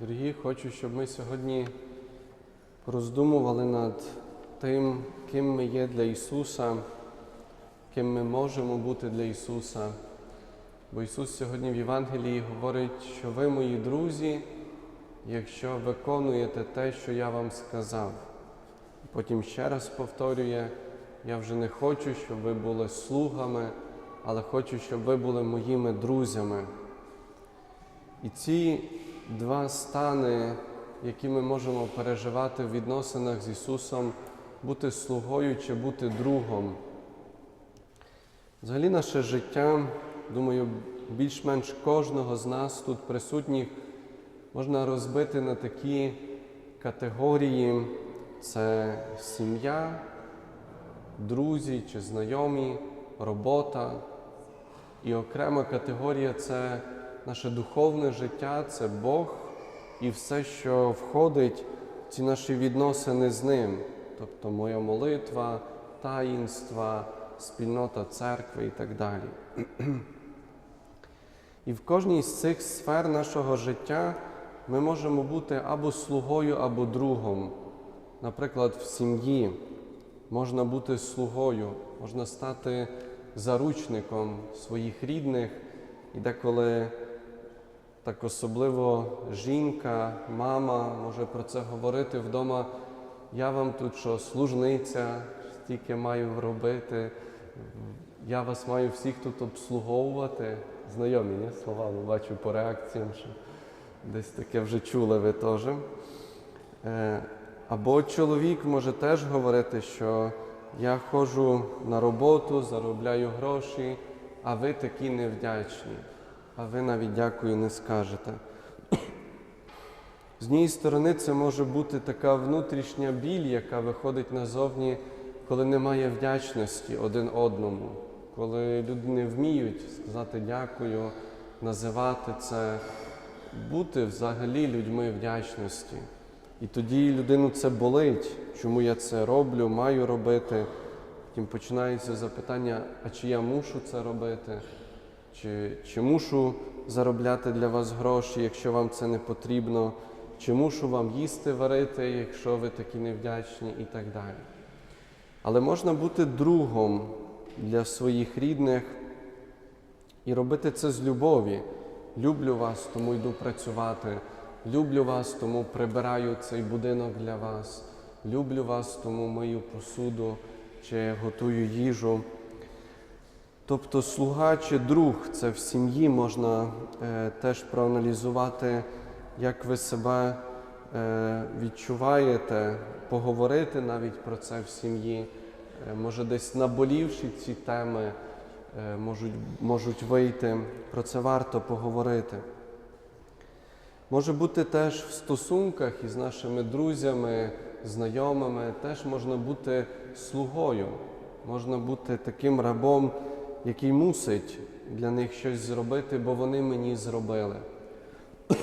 Дорогі, хочу, щоб ми сьогодні роздумували над тим, ким ми є для Ісуса, ким ми можемо бути для Ісуса. Бо Ісус сьогодні в Євангелії говорить, що ви, мої друзі, якщо виконуєте те, що я вам сказав. Потім ще раз повторює, я вже не хочу, щоб ви були слугами, але хочу, щоб ви були моїми друзями. І ці два стани, які ми можемо переживати в відносинах з Ісусом, бути слугою чи бути другом. Взагалі, наше життя, думаю, більш-менш кожного з нас тут присутніх можна розбити на такі категорії: це сім'я, друзі чи знайомі, робота. І окрема категорія це наше духовне життя, це Бог і все, що входить в ці наші відносини з Ним, тобто моя молитва, таїнства, спільнота церкви і так далі. І в кожній з цих сфер нашого життя ми можемо бути або слугою, або другом. Наприклад, в сім'ї можна бути слугою, можна стати заручником своїх рідних, і деколи так особливо жінка, мама може про це говорити вдома. Я вам тут що, служниця, стільки маю робити, я вас маю всіх тут обслуговувати. Знайомі ні? слова, бо бачу по реакціям, що десь таке вже чули ви теж. Е, Або чоловік може теж говорити, що я ходжу на роботу, заробляю гроші, а ви такі невдячні, а ви навіть дякую не скажете. З однієї сторони, це може бути така внутрішня біль, яка виходить назовні, коли немає вдячності один одному, коли люди не вміють сказати дякую, називати це, бути взагалі людьми вдячності. І тоді людину це болить, чому я це роблю, маю робити. Потім починається запитання, а чи я мушу це робити, чи, чи мушу заробляти для вас гроші, якщо вам це не потрібно, чи мушу вам їсти варити, якщо ви такі невдячні, і так далі. Але можна бути другом для своїх рідних і робити це з любові. Люблю вас, тому йду працювати. Люблю вас, тому прибираю цей будинок для вас. Люблю вас, тому мию посуду чи готую їжу. Тобто слуга чи друг це в сім'ї можна е, теж проаналізувати, як ви себе е, відчуваєте, поговорити навіть про це в сім'ї. Е, може, десь наболівши ці теми е, можуть, можуть вийти. Про це варто поговорити. Може бути теж в стосунках із нашими друзями, знайомими, теж можна бути слугою, можна бути таким рабом, який мусить для них щось зробити, бо вони мені зробили.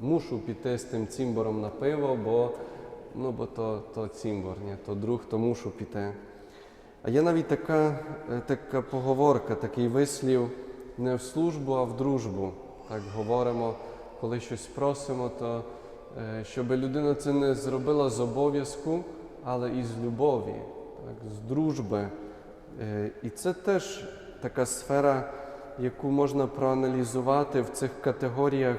Мушу піти з тим цімбором на пиво, бо ну, бо то, то цімбор, ні, то друг, то мушу піти. А є навіть така, е, така поговорка, такий вислів не в службу, а в дружбу. Так говоримо коли щось просимо, то е, щоб людина це не зробила з обов'язку, але і з любові, так, з дружби. Е, І це теж така сфера, яку можна проаналізувати в цих категоріях,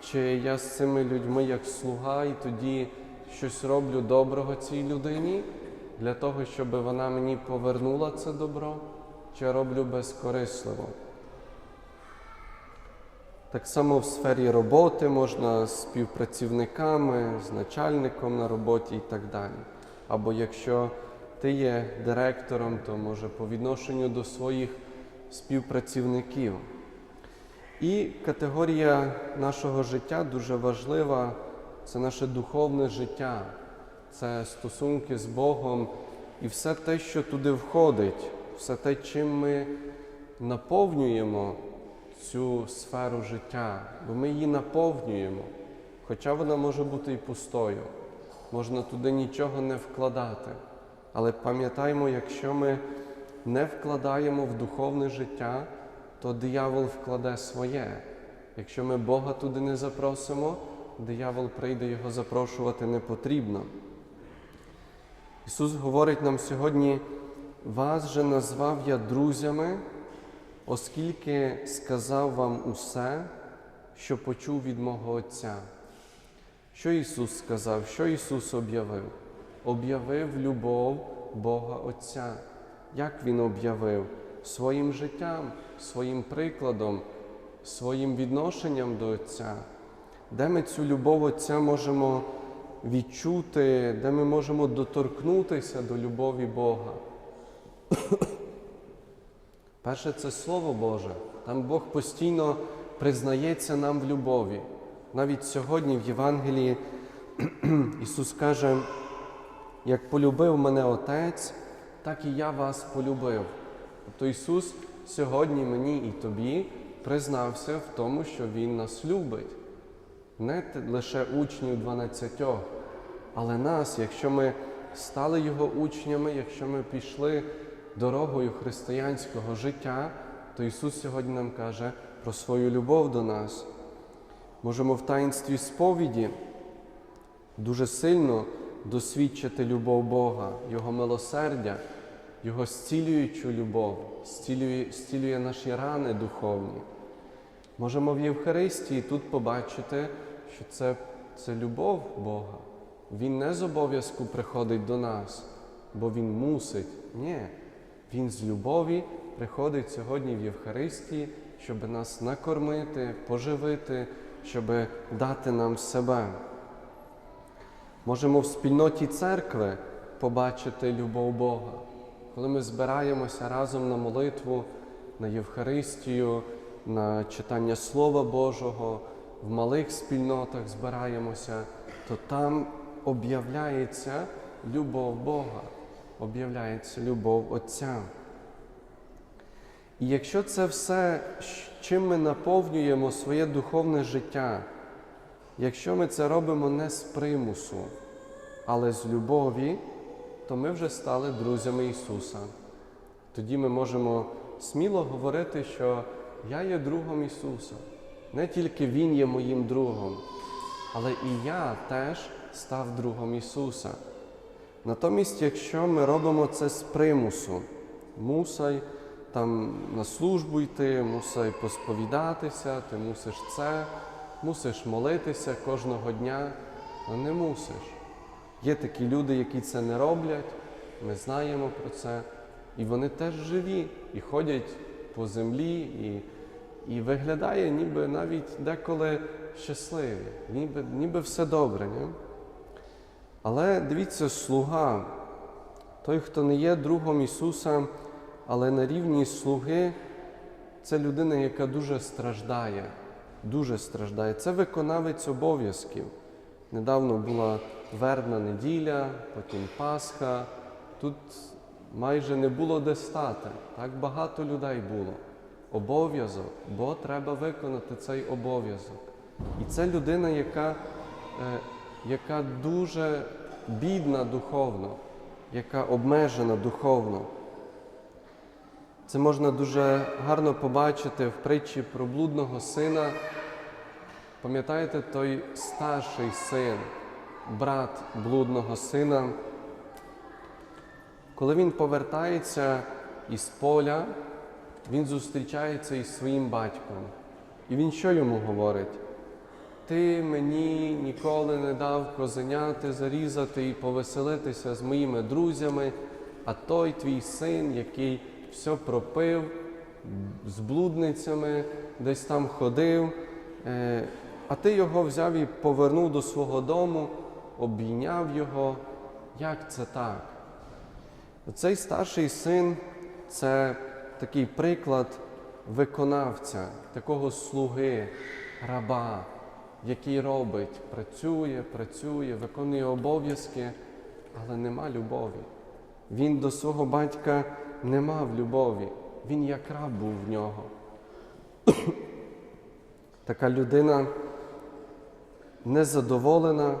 чи я з цими людьми як слуга, і тоді щось роблю доброго цій людині для того, щоб вона мені повернула це добро, чи роблю безкорисливо. Так само в сфері роботи можна з співпрацівниками, з начальником на роботі і так далі. Або якщо ти є директором, то може по відношенню до своїх співпрацівників. І категорія нашого життя дуже важлива це наше духовне життя, це стосунки з Богом і все те, що туди входить, все те, чим ми наповнюємо цю сферу життя, бо ми її наповнюємо, хоча вона може бути і пустою, можна туди нічого не вкладати. Але пам'ятаємо, якщо ми не вкладаємо в духовне життя, то диявол вкладе своє. Якщо ми Бога туди не запросимо, диявол прийде його запрошувати не потрібно. Ісус говорить нам сьогодні, вас же назвав я друзями, оскільки сказав вам усе, що почув від мого Отця. Що Ісус сказав, що Ісус об'явив? Об'явив любов Бога Отця. Як Він об'явив? Своїм життям, своїм прикладом, своїм відношенням до Отця. Де ми цю любов Отця можемо відчути, де ми можемо доторкнутися до любові Бога? Перше, це Слово Боже. Там Бог постійно признається нам в любові. Навіть сьогодні в Євангелії Ісус каже, як полюбив мене Отець, так і я вас полюбив. Тобто Ісус сьогодні мені і тобі признався в тому, що Він нас любить. Не лише учнів 12, але нас, якщо ми стали Його учнями, якщо ми пішли дорогою християнського життя, то Ісус сьогодні нам каже про свою любов до нас. Можемо в таїнстві сповіді дуже сильно досвідчити любов Бога, Його милосердя, Його зцілюючу любов, зцілює, зцілює наші рани духовні. Можемо в Євхаристії тут побачити, що це, це любов Бога. Він не з обов'язку приходить до нас, бо Він мусить. Ні. Він з любові приходить сьогодні в Євхаристії, щоб нас накормити, поживити, щоб дати нам себе. Можемо в спільноті церкви побачити любов Бога, коли ми збираємося разом на молитву, на Євхаристію, на читання Слова Божого, в малих спільнотах збираємося, то там об'являється любов Бога, об'являється любов Отця. І якщо це все, чим ми наповнюємо своє духовне життя, якщо ми це робимо не з примусу, але з любові, то ми вже стали друзями Ісуса. Тоді ми можемо сміло говорити, що я є другом Ісуса. Не тільки Він є моїм другом, але і я теж став другом Ісуса. Натомість, якщо ми робимо це з примусу, мусай там на службу йти, мусай посповідатися, ти мусиш це, мусиш молитися кожного дня, а не мусиш. Є такі люди, які це не роблять, ми знаємо про це, і вони теж живі, і ходять по землі, і, і виглядає, ніби навіть деколи щасливі, ніби, ніби все добре. Ні? Але дивіться, слуга, той, хто не є другом Ісуса, але на рівні слуги, це людина, яка дуже страждає, дуже страждає. Це виконавець обов'язків. Недавно була вербна неділя, потім Пасха. Тут майже не було де стати. Так багато людей було. Обов'язок, бо треба виконати цей обов'язок. І це людина, яка, е, яка дуже бідна духовно, яка обмежена духовно. Це можна дуже гарно побачити в притчі про блудного сина. Пам'ятаєте той старший син, брат блудного сина, коли він повертається із поля, він зустрічається із своїм батьком. І він що йому говорить? Ти мені ніколи не дав козеняти зарізати і повеселитися з моїми друзями, а той твій син, який все пропив з блудницями, десь там ходив, е, а ти його взяв і повернув до свого дому, обійняв його. Як це так? Цей старший син це такий приклад виконавця, такого слуги, раба, який робить, працює, працює, виконує обов'язки, але нема любові. Він до свого батька не мав любові, він як раб був в нього. Така людина незадоволена,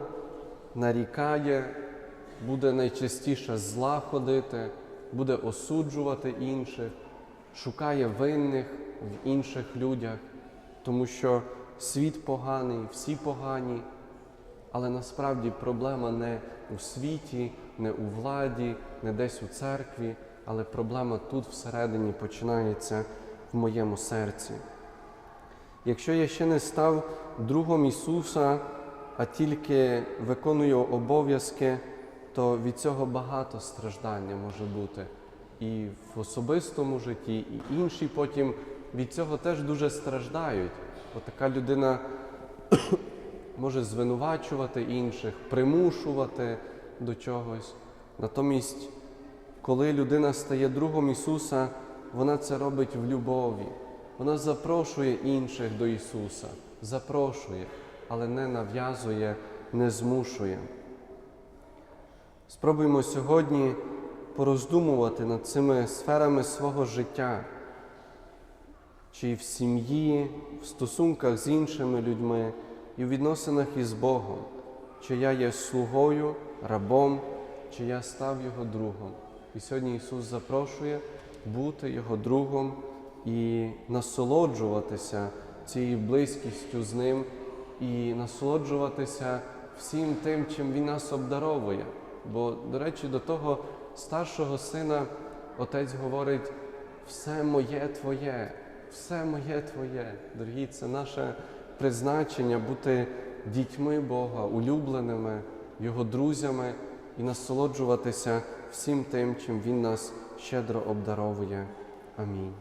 нарікає, буде найчастіше зла ходити, буде осуджувати інших, шукає винних в інших людях, тому що світ поганий, всі погані. Але насправді проблема не у світі, не у владі, не десь у церкві, але проблема тут всередині починається в моєму серці. Якщо я ще не став другом Ісуса, а тільки виконую обов'язки, то від цього багато страждання може бути. І в особистому житті, і інші потім від цього теж дуже страждають. Бо така людина може звинувачувати інших, примушувати до чогось. Натомість, коли людина стає другом Ісуса, вона це робить в любові. Вона запрошує інших до Ісуса, запрошує, але не нав'язує, не змушує. Спробуємо сьогодні пороздумувати над цими сферами свого життя, чи в сім'ї, в стосунках з іншими людьми і в відносинах із Богом, чи я є слугою, рабом, чи я став Його другом. І сьогодні Ісус запрошує бути Його другом і насолоджуватися цією близькістю з Ним, і насолоджуватися всім тим, чим Він нас обдаровує. Бо, до речі, до того старшого сина отець говорить: все моє Твоє, все моє Твоє. Дорогі, це наше призначення бути дітьми Бога, улюбленими, Його друзями і насолоджуватися всім тим, чим Він нас щедро обдаровує. Амінь.